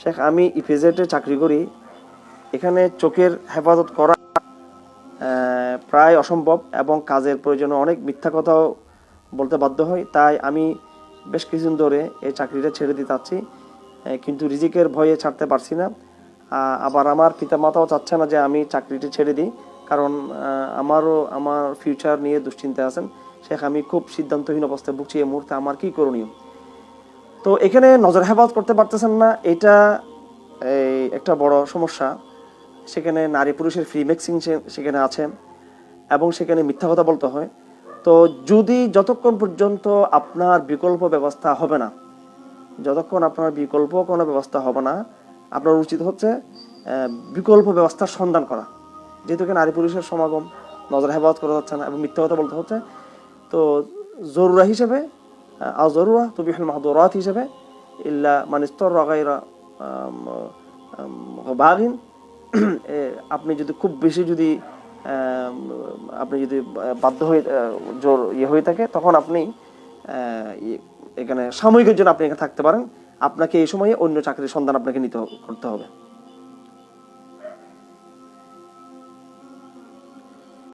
শেখ, আমি ইপিজেডে চাকরি করি। এখানে চোখের হেফাজত করা প্রায় অসম্ভব এবং কাজের প্রয়োজনে অনেক মিথ্যা কথাও বলতে বাধ্য হই। তাই আমি বেশ কিছুদিন ধরে এই চাকরিটা ছেড়ে দিতে চাচ্ছি কিন্তু রিজিকের ভয়ে ছাড়তে পারছি না। আবার আমার পিতামাতাও চাচ্ছে না যে আমি চাকরিটি ছেড়ে দিই, কারণ আমারও, আমার ফিউচার নিয়ে দুশ্চিন্তায় আছেন। শেখ, আমি খুব সিদ্ধান্তহীন অবস্থায় ভুগছি এই মুহূর্তে, আমার কী করণীয়? তো এখানে নজর হেফাজত করতে পারতেছেন না। এটা এই একটা বড় সমস্যা। সেখানে নারী পুরুষের ফ্রি মিক্সিং সেখানে আছে এবং সেখানে মিথ্যা কথা বলতে হয়। তো যদি যতক্ষণ পর্যন্ত আপনার বিকল্প ব্যবস্থা হবে না, যতক্ষণ আপনার বিকল্প কোনো ব্যবস্থা হবে না, আপনার উচিত হচ্ছে বিকল্প ব্যবস্থার সন্ধান করা। যেহেতু এখানে নারী পুরুষের সমাগম, নজর হেফাজত করা যাচ্ছে না এবং মিথ্যা কথা বলতে হচ্ছে, তো জরুরা হিসেবে আ জরুরা তুবিহুল মাহদুরাত হিসেবে ইল্লা মানিস্তর রাগাইরা বাঘিন আপনি যদি খুব বেশি যদি আপনি যদি বাধ্য হয়ে জোর ইয়ে হয়ে থাকে তখন আপনি এখানে সাময়িকের জন্য আপনি এখানে থাকতে পারেন। আপনাকে এই সময়ে অন্য চাকরির সন্ধান আপনাকে নিতে করতে হবে।